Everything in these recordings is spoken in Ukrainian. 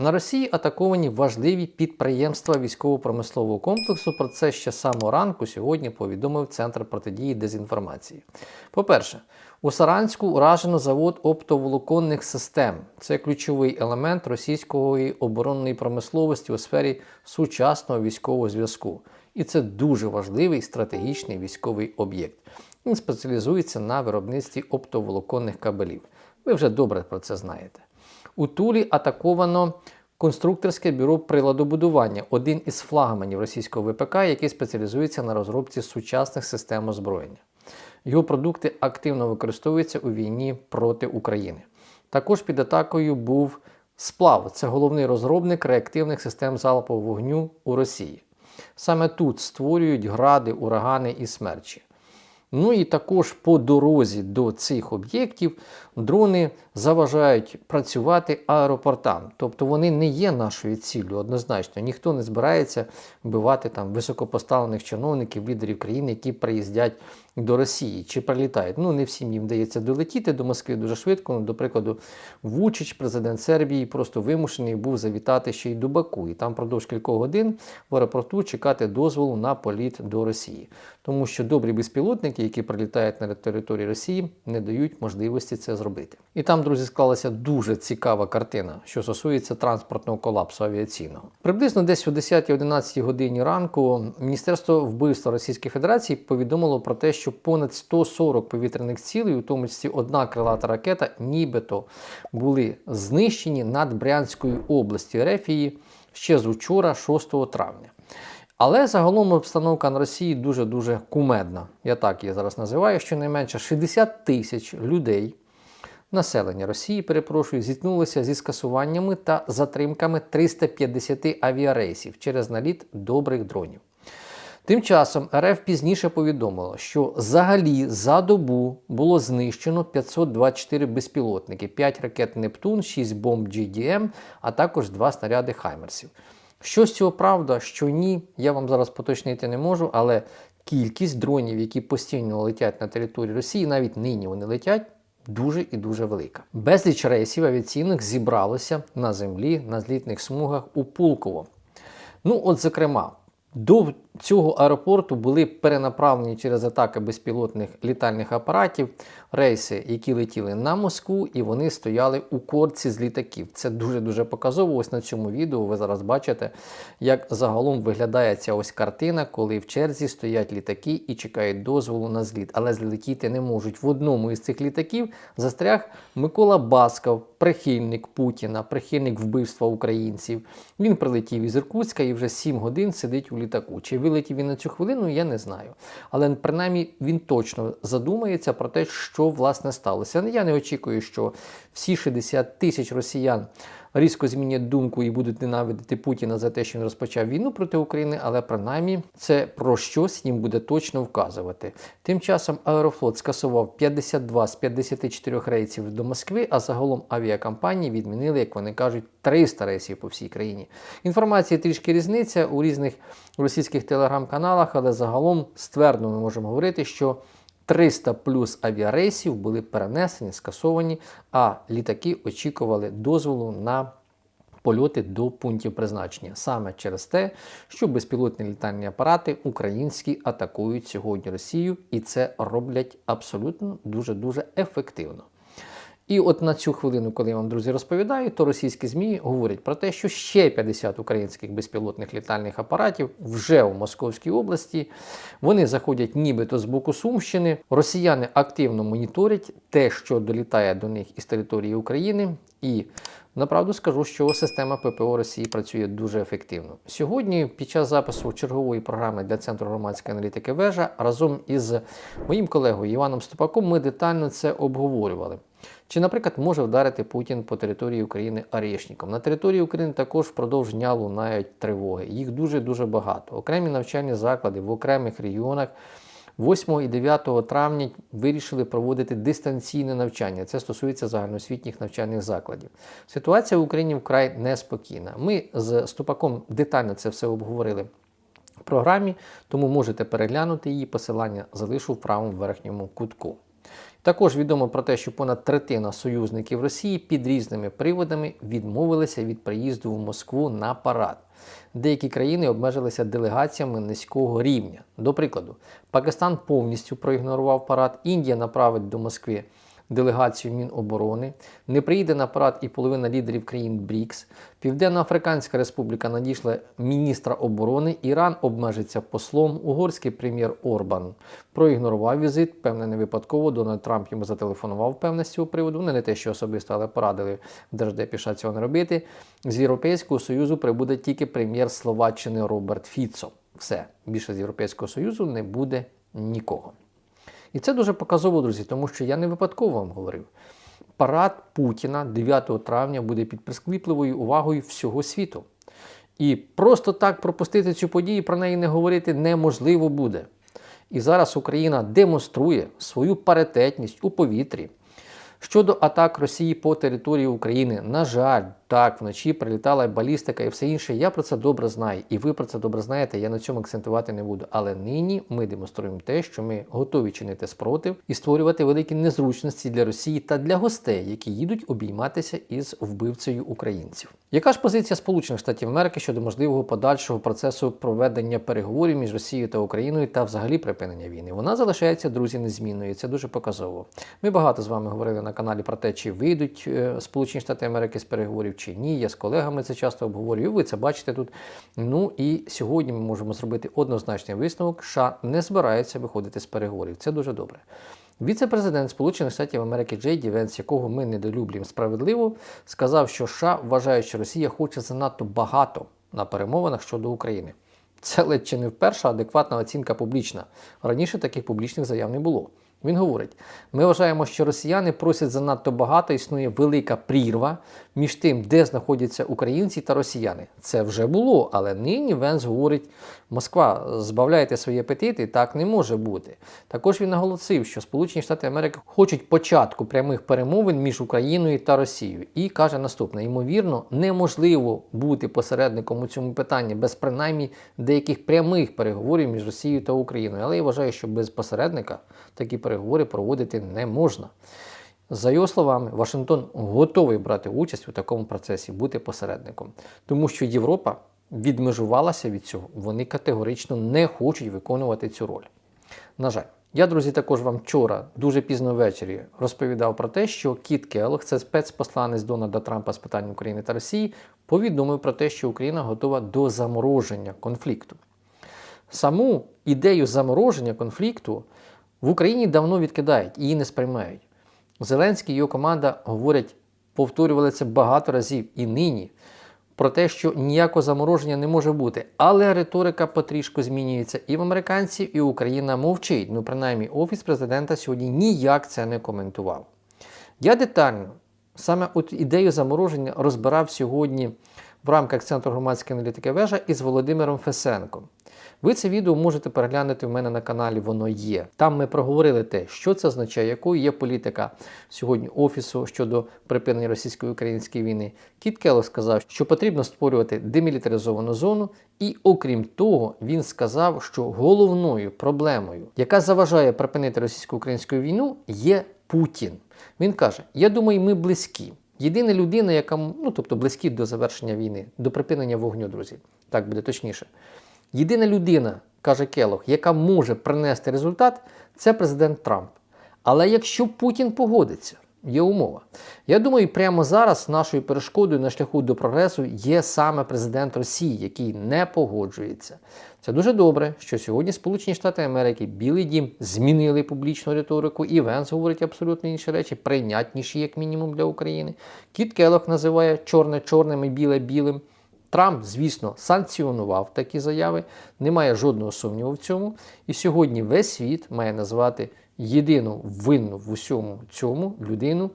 На Росії атаковані важливі підприємства військово-промислового комплексу. Про це ще самого ранку сьогодні повідомив Центр протидії дезінформації. По-перше, у Саранську уражено завод оптоволоконних систем. Це ключовий елемент російської оборонної промисловості у сфері сучасного військового зв'язку. І це дуже важливий стратегічний військовий об'єкт. Він спеціалізується на виробництві оптоволоконних кабелів. Ви вже добре про це знаєте. У Тулі атаковано конструкторське бюро приладобудування, один із флагманів російського ВПК, який спеціалізується на розробці сучасних систем озброєння. Його продукти активно використовуються у війні проти України. Також під атакою був сплав. Це головний розробник реактивних систем залпового вогню у Росії. Саме тут створюють гради, урагани і смерчі. Ну і також по дорозі до цих об'єктів дрони заважають працювати аеропортам. Тобто вони не є нашою ціллю однозначно. Ніхто не збирається вбивати там високопоставлених чиновників, лідерів країни, які приїздять до Росії чи прилітають. Ну не всім їм вдається долетіти до Москви дуже швидко. Ну, до прикладу, Вучич, президент Сербії, просто вимушений був завітати ще й до Баку. І там продовж кількох годин в аеропорту чекати дозволу на політ до Росії. Тому що добрі безпілотники, які прилітають на територію Росії, не дають можливості це зробити. І там, друзі, склалася дуже цікава картина, що стосується транспортного колапсу авіаційного. Приблизно десь о 10-11 годині ранку Міністерство вбивства Російської Федерації повідомило про те, що понад 140 повітряних цілей, у тому числі одна крилата ракета, нібито були знищені над Брянською областю Ерефії ще з учора, 6 травня. Але загалом обстановка на Росії дуже-дуже кумедна. Я так її зараз називаю. Щонайменше 60 тисяч людей, населення Росії, перепрошую, зіткнулося зі скасуваннями та затримками 350 авіарейсів через наліт добрих дронів. Тим часом РФ пізніше повідомило, що взагалі за добу було знищено 524 безпілотники, 5 ракет Нептун, 6 бомб GDM, а також 2 снаряди Хаймерсів. Що з цього правда, що ні, я вам зараз поточнити не можу, але кількість дронів, які постійно летять на території Росії, навіть нині вони летять, дуже і дуже велика. Безліч рейсів авіаційних зібралося на землі на злітних смугах у Пулково. Ну, от, зокрема, до цього аеропорту були перенаправлені через атаки безпілотних літальних апаратів рейси, які летіли на Москву, і вони стояли у корці з літаків. Це дуже-дуже показово. Ось на цьому відео ви зараз бачите, як загалом виглядає ця ось картина, коли в черзі стоять літаки і чекають дозволу на зліт, але злетіти не можуть. В одному із цих літаків застряг Микола Басков, прихильник Путіна, прихильник вбивства українців. Він прилетів із Іркутська і вже 7 годин сидить у літаку. Чи вилетів він на цю хвилину, я не знаю. Але принаймні він точно задумається про те, що власне сталося. Я не очікую, що всі 60 тисяч росіян різко змінять думку і будуть ненавидити Путіна за те, що він розпочав війну проти України, але принаймні це про щось їм буде точно вказувати. Тим часом Аерофлот скасував 52 з 54 рейсів до Москви, а загалом авіакомпанії відмінили, як вони кажуть, 300 рейсів по всій країні. Інформація трішки різниця у різних російських телеграм-каналах, але загалом ствердно ми можемо говорити, що 300 плюс авіарейсів були перенесені, скасовані, а літаки очікували дозволу на польоти до пунктів призначення. Саме через те, що безпілотні літальні апарати українські атакують сьогодні Росію, і це роблять абсолютно дуже-дуже ефективно. І от на цю хвилину, коли я вам, друзі, розповідаю, то російські ЗМІ говорять про те, що ще 50 українських безпілотних літальних апаратів вже у Московській області. Вони заходять нібито з боку Сумщини. Росіяни активно моніторять те, що долітає до них із території України. І направду скажу, що система ППО Росії працює дуже ефективно. Сьогодні, під час запису чергової програми для Центру громадської аналітики вежа разом із моїм колегою Іваном Ступаком ми детально це обговорювали. Чи, наприклад, може вдарити Путін по території України Арєшніком? На території України також впродовж дня лунають тривоги. Їх дуже-дуже багато. Окремі навчальні заклади в окремих регіонах 8 і 9 травня вирішили проводити дистанційне навчання. Це стосується загальноосвітніх навчальних закладів. Ситуація в Україні вкрай неспокійна. Ми з Ступаком детально це все обговорили в програмі, тому можете переглянути її. Посилання залишу в правому верхньому кутку. Також відомо про те, що понад третина союзників Росії під різними приводами відмовилися від приїзду в Москву на парад. Деякі країни обмежилися делегаціями низького рівня. До прикладу, Пакистан повністю проігнорував парад, Індія направить до Москви делегацію Міноборони, не приїде на парад і половина лідерів країн БРІКС. Південно-Африканська Республіка надійшла міністра оборони, Іран обмежиться послом, угорський прем'єр Орбан проігнорував візит. Певне, не випадково Дональд Трамп йому зателефонував певне з цього приводу. Вони не те, що особисто, але порадили в Держдепі цього не робити. З Європейського Союзу прибуде тільки прем'єр Словаччини Роберт Фіцо. Все більше з Європейського Союзу не буде нікого. І це дуже показово, друзі, тому що я не випадково вам говорив. Парад Путіна 9 травня буде під прискіпливою увагою всього світу. І просто так пропустити цю подію, про неї не говорити неможливо буде. І зараз Україна демонструє свою паритетність у повітрі. Щодо атак Росії по території України, на жаль, так, вночі прилітала балістика і все інше. Я про це добре знаю, і ви про це добре знаєте. Я на цьому акцентувати не буду. Але нині ми демонструємо те, що ми готові чинити спротив і створювати великі незручності для Росії та для гостей, які їдуть обійматися із вбивцею українців. Яка ж позиція Сполучених Штатів Америки щодо можливого подальшого процесу проведення переговорів між Росією та Україною та взагалі припинення війни? Вона залишається, друзі, незмінною. Це дуже показово. Ми багато з вами говорили на каналі про те, чи вийдуть е, Сполучені Штати Америки з переговорів чи ні. Я з колегами це часто обговорюю. Ви це бачите тут. Ну і сьогодні ми можемо зробити однозначний висновок, США не збирається виходити з переговорів. Це дуже добре. Віце-президент Сполучених Штатів Америки Джей Ді Венс, якого ми недолюблюємо справедливо, сказав, що США вважає, що Росія хоче занадто багато на перемовинах щодо України. Це ледь чи не вперша адекватна оцінка публічна. Раніше таких публічних заяв не було. Він говорить: ми вважаємо, що росіяни просять занадто багато, існує велика прірва між тим, де знаходяться українці та росіяни. Це вже було, але нині Венс говорить: Москва, збавляйте свої апетити, так не може бути. Також він наголосив, що Сполучені Штати Америки хочуть початку прямих перемовин між Україною та Росією. І каже наступне: ймовірно, неможливо бути посередником у цьому питанні без принаймні деяких прямих переговорів між Росією та Україною. Але я вважаю, що без посередника такі переговори проводити не можна. За його словами, Вашингтон готовий брати участь у такому процесі, бути посередником, тому що Європа відмежувалася від цього. Вони категорично не хочуть виконувати цю роль. На жаль, я, друзі, також вам вчора дуже пізно ввечері розповідав про те, що Кіт Келлог, це спецпосланець Дональда Трампа з питань України та Росії, повідомив про те, що Україна готова до замороження конфлікту. Саму ідею замороження конфлікту в Україні давно відкидають її не сприймають. Зеленський і його команда говорять, повторювали це багато разів і нині про те, що ніякого замороження не може бути. Але риторика потрішку змінюється і в американців, і Україна мовчить. Ну, принаймні, Офіс президента сьогодні ніяк це не коментував. Я детально саме от ідею замороження розбирав сьогодні в рамках Центру громадської аналітики вежа із Володимиром Фесенком. Ви це відео можете переглянути в мене на каналі, воно є. Там ми проговорили те, що це означає, якою є політика сьогодні Офісу щодо припинення російсько-української війни. Кіт Келлог сказав, що потрібно створювати демілітаризовану зону, і окрім того, він сказав, що головною проблемою, яка заважає припинити російсько-українську війну, є Путін. Він каже: Я думаю, ми близькі. Єдина людина, яка ну тобто близькі до завершення війни, до припинення вогню, друзі, так буде точніше. Єдина людина, каже Келох, яка може принести результат, це президент Трамп. Але якщо Путін погодиться, є умова. Я думаю, прямо зараз нашою перешкодою на шляху до прогресу є саме президент Росії, який не погоджується. Це дуже добре, що сьогодні Сполучені Штати Америки, Білий Дім змінили публічну риторику, і Венс говорить абсолютно інші речі, прийнятніші, як мінімум, для України. Кіт Келох називає чорне чорним і біле білим. Трамп, звісно, санкціонував такі заяви, немає жодного сумніву в цьому. І сьогодні весь світ має назвати єдину винну в усьому цьому людину.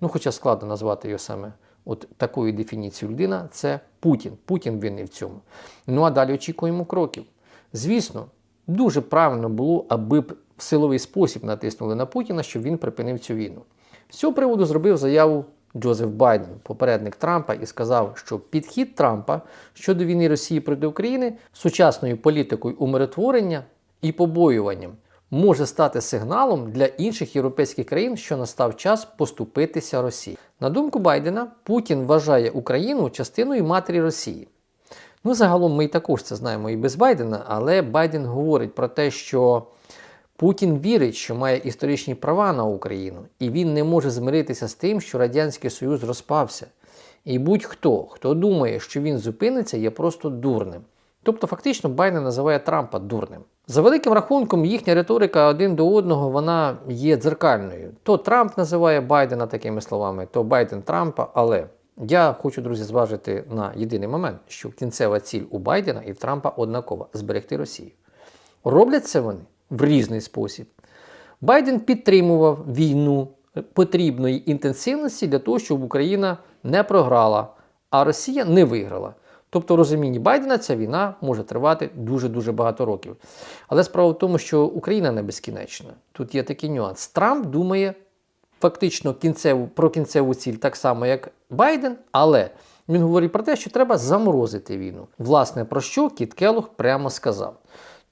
Ну, хоча складно назвати його саме от такою дефініцією людина, це Путін. Путін винний в цьому. Ну а далі очікуємо кроків. Звісно, дуже правильно було, аби б в силовий спосіб натиснули на Путіна, щоб він припинив цю війну. З цього приводу зробив заяву Джозеф Байден, попередник Трампа, і сказав, що підхід Трампа щодо війни Росії проти України сучасною політикою умиротворення і побоюванням може стати сигналом для інших європейських країн, що настав час поступитися Росії. На думку Байдена, Путін вважає Україну частиною матері Росії. Ну, загалом ми і також це знаємо і без Байдена, але Байден говорить про те, що Путін вірить, що має історичні права на Україну, і він не може змиритися з тим, що Радянський Союз розпався. І будь-хто, хто думає, що він зупиниться, є просто дурним. Тобто, фактично, Байден називає Трампа дурним. За великим рахунком, їхня риторика один до одного вона є дзеркальною. То Трамп називає Байдена такими словами, то Байден Трампа, але я хочу, друзі, зважити на єдиний момент, що кінцева ціль у Байдена і в Трампа однакова зберегти Росію. Роблять це вони в різний спосіб. Байден підтримував війну потрібної інтенсивності для того, щоб Україна не програла, а Росія не виграла. Тобто, розумінні Байдена ця війна може тривати дуже-дуже багато років. Але справа в тому, що Україна не безкінечна. Тут є такий нюанс. Трамп думає фактично кінцеву, про кінцеву ціль так само, як Байден, але він говорить про те, що треба заморозити війну. Власне, про що Кіт Келлог прямо сказав.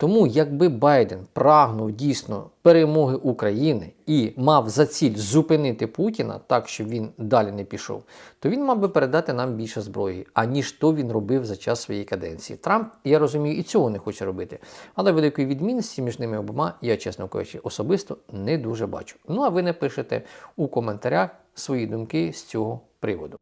Тому, якби Байден прагнув дійсно перемоги України і мав за ціль зупинити Путіна так, щоб він далі не пішов, то він мав би передати нам більше зброї, аніж то він робив за час своєї каденції. Трамп, я розумію, і цього не хоче робити. Але великої відмінності між ними обома я, чесно кажучи, особисто не дуже бачу. Ну а ви напишете у коментарях свої думки з цього приводу.